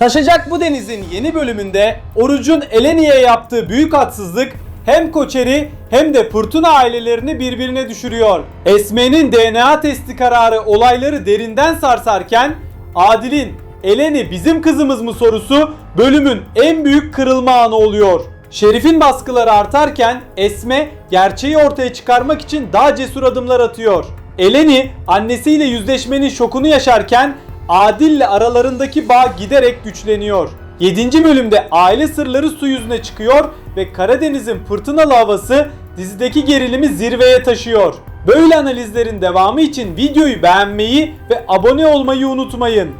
Taşacak bu denizin yeni bölümünde Oruç'un Eleni'ye yaptığı büyük haksızlık hem Koçeri hem de Fırtına ailelerini birbirine düşürüyor. Esme'nin DNA testi kararı olayları derinden sarsarken Adil'in Eleni bizim kızımız mı sorusu bölümün en büyük kırılma anı oluyor. Şerif'in baskıları artarken Esme gerçeği ortaya çıkarmak için daha cesur adımlar atıyor. Eleni annesiyle yüzleşmenin şokunu yaşarken Adil'le aralarındaki bağ giderek güçleniyor. 7. bölümde aile sırları su yüzüne çıkıyor ve Karadeniz'in fırtınalı havası dizideki gerilimi zirveye taşıyor. Böyle analizlerin devamı için videoyu beğenmeyi ve abone olmayı unutmayın.